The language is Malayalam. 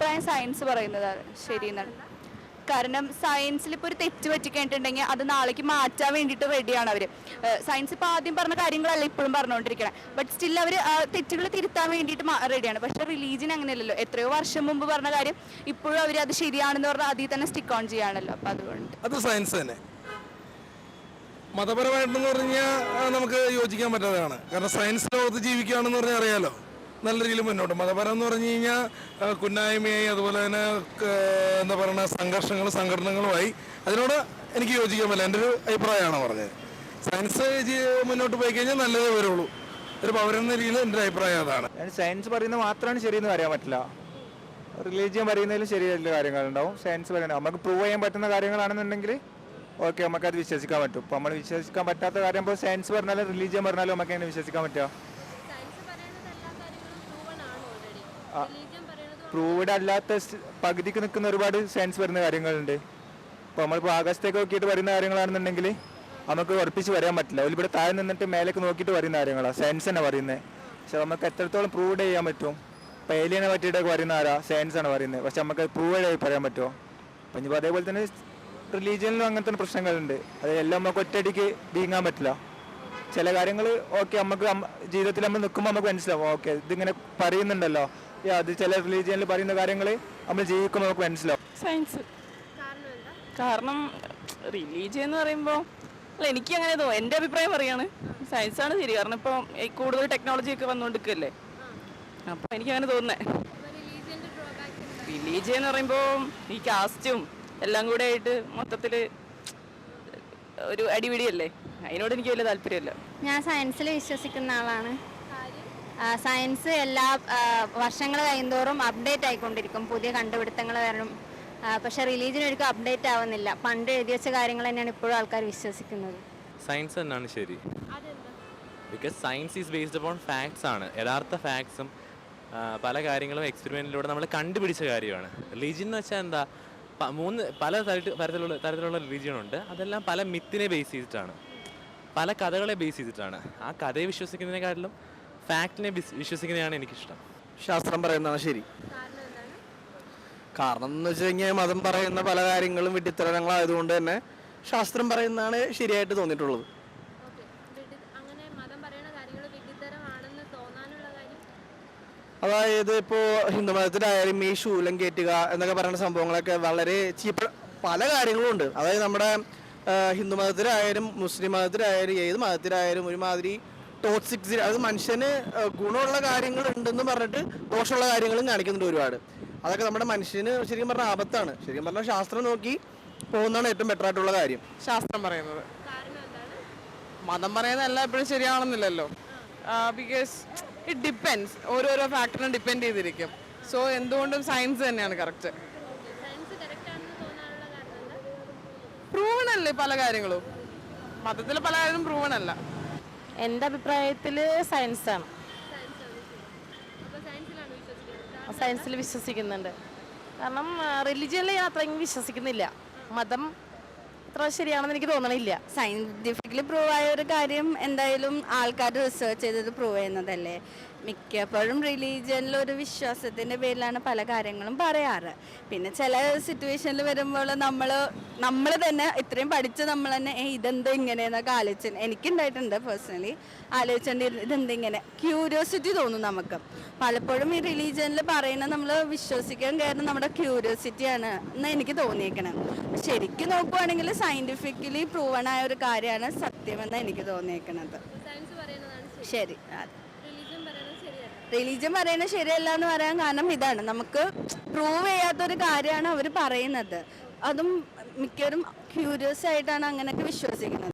അഭിപ്രായം സയൻസ് പറയുന്നതാണ്. ശരിയെന്നാണ്. കാരണം സയൻസിൽ ഇപ്പോൾ ഒരു തെറ്റ് പറ്റിക്കഴിഞ്ഞിട്ടുണ്ടെങ്കിൽ അത് നാളേക്ക് മാറ്റാൻ വേണ്ടിയിട്ട് റെഡിയാണ് അവർ സയൻസ് ഇപ്പോൾ ആദ്യം പറഞ്ഞ കാര്യങ്ങളല്ല ഇപ്പോഴും പറഞ്ഞുകൊണ്ടിരിക്കണം ബട്ട് സ്റ്റിൽ അവർ തെറ്റുകൾ തിരുത്താൻ വേണ്ടിയിട്ട് റെഡിയാണ് പക്ഷേ റിലീജിയൻ അങ്ങനെയല്ലല്ലോ. എത്രയോ വർഷം മുമ്പ് പറഞ്ഞ കാര്യം ഇപ്പോഴും അവർ അത് ശരിയാണെന്ന് പറഞ്ഞാൽ അതിൽ തന്നെ സ്റ്റിക്ക് ഓൺ ചെയ്യാണല്ലോ. അപ്പോൾ അതുകൊണ്ട്. അത് സയൻസ് തന്നെ. മതപരമായിട്ടെന്ന് പറഞ്ഞാൽ നമുക്ക് യോജിക്കാൻ പറ്റാത്തതാണ്. കാരണം സയൻസ് ലോകത്ത് ജീവിക്കുകയാണെന്ന് പറഞ്ഞാൽ അറിയാലോ. നല്ല രീതിയിൽ മുന്നോട്ട് മതപരം എന്ന് പറഞ്ഞു കഴിഞ്ഞാൽ കുന്നായ്മയായി അതുപോലെ തന്നെ എന്താ പറയുക സംഘർഷങ്ങൾ സംഘടനകളുമായി അതിനോട് എനിക്ക് യോജിക്കാൻ പറ്റില്ല എന്റെ ഒരു അഭിപ്രായമാണ് പറഞ്ഞത്. സയൻസ് മുന്നോട്ട് പോയി കഴിഞ്ഞാൽ നല്ലതേ വരുള്ളൂ. ഒരു പൗരെന്ന രീതിയിൽ എന്റെ അഭിപ്രായം അതാണ്. സയൻസ് പറയുന്നത് മാത്രമാണ് ശരിയെന്ന് പറയാൻ പറ്റില്ല. റിലീജിയൻ പറയുന്നതിലും ശരിയായിട്ടുള്ള കാര്യങ്ങളുണ്ടാവും. സയൻസ് പറയുന്നത് നമുക്ക് പ്രൂവ് ചെയ്യാൻ പറ്റുന്ന കാര്യങ്ങളാണെന്നുണ്ടെങ്കിൽ ഓക്കെ നമുക്കത് വിശ്വസിക്കാൻ പറ്റും. ഇപ്പോൾ നമ്മൾ വിശ്വസിക്കാൻ പറ്റാത്ത കാര്യം ഇപ്പോൾ സയൻസ് പറഞ്ഞാലും റിലീജിയൻ പറഞ്ഞാലും നമുക്ക് എങ്ങനെ വിശ്വസിക്കാൻ പറ്റുക സയൻസ് പറയുന്നത് എല്ലാ കാര്യങ്ങളും പ്രൂവൺ ആണ് ഓൾറെഡി റിലീജിയൻ പറയുന്നത് പ്രൂവ്ഡ് അല്ലാത്ത പകുതിക്ക് നിൽക്കുന്ന ഒരുപാട് സയൻസ് വരുന്ന കാര്യങ്ങളുണ്ട്. ഇപ്പോൾ നമ്മളിപ്പോൾ ആകാശത്തേക്ക് നോക്കിയിട്ട് വരുന്ന കാര്യങ്ങളാണെന്നുണ്ടെങ്കിൽ നമുക്ക് ഉറപ്പിച്ച് വരാൻ പറ്റില്ല. ഇവിടെ താഴെ നിന്നിട്ട് മേലേക്ക് നോക്കിയിട്ട് വരുന്ന കാര്യങ്ങളാണ് സയൻസ് തന്നെ പറയുന്നത് പക്ഷെ നമുക്ക് എത്രത്തോളം പ്രൂവ് ചെയ്യാൻ പറ്റും? ഇപ്പോൾ ഏലിയനെ പറ്റിയിട്ടൊക്കെ വരുന്ന ആരാ? സയൻസ് ആണ് പറയുന്നത്. പക്ഷെ നമുക്ക് പ്രൂവ് ചെയ്ത് പറയാൻ പറ്റുമോ അപ്പം ഇനിയിപ്പോൾ അതേപോലെ തന്നെ റിലീജിയനിലും അങ്ങനത്തെ പ്രശ്നങ്ങളുണ്ട്. അത് എല്ലാം നമുക്ക് ഒറ്റയടിക്ക് നീങ്ങാൻ പറ്റില്ല. ചില കാര്യങ്ങൾ ഓക്കെ നമുക്ക് ജീവിതത്തിൽ നമ്മൾ നിൽക്കുമ്പോൾ നമുക്ക് മനസ്സിലാവും. ഓക്കെ ഇതിങ്ങനെ പറയുന്നുണ്ടല്ലോ. അത് ചില റിലീജിയനിൽ പറയുന്ന കാര്യങ്ങൾ നമ്മൾ ജീവിക്കുമ്പോൾ നമുക്ക് മനസ്സിലാവും. സയൻസ് കാരണം റിലീജിയൻ എന്ന് പറയുമ്പോൾ അല്ല എനിക്ക് അങ്ങനെ തോന്നും എന്റെ അഭിപ്രായം പറയാണ്. സയൻസ് ആണ് ശരി. കാരണം ഇപ്പോൾ കൂടുതൽ ടെക്നോളജി ഒക്കെ വന്നുകൊണ്ടിരിക്കുകയല്ലേ അപ്പോൾ എനിക്ക് അങ്ങനെ തോന്നുന്നത് റിലീജിയൻ എന്ന് പറയുമ്പോൾ ഈ കാസ്റ്റും എല്ലാം കൂടെ ആയിട്ട് മൊത്തത്തിൽ ഒരു അടിപിടിയല്ലേ? അതിനോട് എനിക്ക് വലിയ താല്പര്യമില്ല. ഞാൻ സയൻസിൽ വിശ്വസിക്കുന്ന ആളാണ്. സയൻസ് എല്ലാ വർഷങ്ങൾ കഴിയുന്തോറും അപ്ഡേറ്റ് ആയിക്കൊണ്ടിരിക്കും. പുതിയ കണ്ടുപിടുത്തങ്ങൾ വരണം. പക്ഷേ റിലീജിയൻ ഒരിക്കലും അപ്ഡേറ്റ് ആവുന്നില്ല. പണ്ട് എഴുതി വെച്ച കാര്യങ്ങൾ തന്നെയാണ് ഇപ്പോഴും ആൾക്കാർ വിശ്വസിക്കുന്നത്. സയൻസ് തന്നെയാണ് ശരി. അതെന്താ? Because science is based upon facts ആണ്. യഥാർത്ഥ ഫാക്ട്സും പല കാര്യങ്ങളും എക്സ്പെരിമെന്റിലൂടെ നമ്മൾ കണ്ടുപിടിച്ച കാര്യമാണ്. റിലീജിയൻ എന്ന് വെച്ചാൽ എന്താ മൂന്ന് പല തരത്തിൽ തരത്തിലുള്ള തരത്തിലുള്ള റിലീജിയൻ ഉണ്ട്. അതെല്ലാം പല മിത്തിനെ ബേസ് ചെയ്തിട്ടാണ്. പല കഥകളെ ബേസ് ചെയ്തിട്ടാണ്. ആ കഥയെ വിശ്വസിക്കുന്നതിനെക്കാട്ടിലും ഫാക്റ്റിനെ വിശ്വസിക്കുന്നതാണ് എനിക്കിഷ്ടം. ശാസ്ത്രം പറയുന്നതാണ് ശരി. കാരണം എന്താണ് കാരണം എന്ന് വെച്ച് കഴിഞ്ഞാൽ മതം പറയുന്ന പല കാര്യങ്ങളും വിഡിത്തരങ്ങളായതുകൊണ്ട് തന്നെ ശാസ്ത്രം പറയുന്നതാണ് ശരിയായിട്ട് തോന്നിയിട്ടുള്ളത്. ഓക്കെ. അങ്ങനെ മതം പറയുന്ന കാര്യങ്ങൾ വിഡിത്തരമാണെന്ന് തോന്നാനുള്ള കാര്യം? അതായത് ഇപ്പോൾ ഹിന്ദുമതത്തിലായാലും ഈ ശൂലം കയറ്റുക എന്നൊക്കെ പറയുന്ന സംഭവങ്ങളൊക്കെ വളരെ ചീപ്പ് പല കാര്യങ്ങളും ഉണ്ട് അതായത് നമ്മുടെ ഹിന്ദു മതത്തിലായാലും മുസ്ലിം മതത്തിലായാലും ഏത് മതത്തിലായാലും ഒരുമാതിരി ടോക്സിക്സ് അത് മനുഷ്യന് ഗുണമുള്ള കാര്യങ്ങൾ ഉണ്ടെന്ന് പറഞ്ഞിട്ട് ദോഷമുള്ള കാര്യങ്ങളും കാണിക്കുന്നുണ്ട് ഒരുപാട്. അതൊക്കെ നമ്മുടെ മനുഷ്യന് ശരിക്കും പറഞ്ഞാൽ ആപത്താണ്. ശരിക്കും പറഞ്ഞാൽ ശാസ്ത്രം നോക്കി പോകുന്നതാണ് ഏറ്റവും ബെറ്റർ ആയിട്ടുള്ള കാര്യം. ശാസ്ത്രം പറയുന്നത്. കാരണം എന്താണ്? മതം പറയുന്നതല്ല എല്ലാം എപ്പോഴും ശരിയാണെന്നില്ലല്ലോ. ബിക്കോസ് ഇറ്റ് ഡിപ്പെൻസ് ഓരോരോ ഫാക്ടറിനും ഡിപ്പെൻഡ് ചെയ്തിരിക്കും. സോ എന്തുകൊണ്ടും സയൻസ് തന്നെയാണ് കറക്റ്റ് പ്രൂവൺ അല്ലേ പല കാര്യങ്ങളും? മതത്തിൽ പല കാര്യങ്ങളും പ്രൂവൺ അല്ല. എന്റെ അഭിപ്രായത്തിൽ സയൻസ് ആണ്. സയൻസിൽ വിശ്വസിക്കുന്നുണ്ട്. കാരണം റിലിജിയനിൽ ഞാൻ അത്രയും വിശ്വസിക്കുന്നില്ല. മതം അത്ര ശരിയാണെന്ന് എനിക്ക് തോന്നണില്ല. സയന്റിഫിക്കലി പ്രൂവ് ആയ ഒരു കാര്യം എന്തായാലും ആൾക്കാർ റിസർച്ച് ചെയ്തത് പ്രൂവ് ചെയ്യുന്നതല്ലേ. മിക്കപ്പോഴും റിലീജിയനിൽ ഒരു വിശ്വാസത്തിന്റെ പേരിലാണ് പല കാര്യങ്ങളും പറയാറ്. പിന്നെ ചില സിറ്റുവേഷനിൽ വരുമ്പോൾ നമ്മൾ നമ്മൾ തന്നെ ഇത്രയും പഠിച്ച് നമ്മൾ തന്നെ ഏ ഇതെന്താ ഇങ്ങനെയെന്നൊക്കെ ആലോചിച്ച് എനിക്കുണ്ടായിട്ടുണ്ട് പേഴ്സണലി ആലോചിച്ചേണ്ടി ഇതെന്താ ഇങ്ങനെ? ക്യൂരിയോസിറ്റി തോന്നും നമുക്ക്. പലപ്പോഴും ഈ റിലീജിയനിൽ പറയുന്നത് നമ്മൾ വിശ്വസിക്കാൻ കാരണം നമ്മുടെ ക്യൂരിയോസിറ്റിയാണ് എന്ന് എനിക്ക് തോന്നിയേക്കണം. ശരിക്കും നോക്കുവാണെങ്കിൽ സയന്റിഫിക്കലി പ്രൂവൺ ആയ ഒരു കാര്യമാണ് സത്യമെന്ന് എനിക്ക് തോന്നിയേക്കണത്. ശരി. റിലീജിയൻ പറയുന്നത് ശരിയല്ല. എന്ന് പറയാൻ കാരണം ഇതാണ്. നമുക്ക് പ്രൂവ് ചെയ്യാത്തൊരു കാര്യമാണ് അവർ പറയുന്നത്. അതും മിക്കവരും ക്യൂരിയസ് ആയിട്ടാണ് അങ്ങനെയൊക്കെ വിശ്വസിക്കുന്നത്.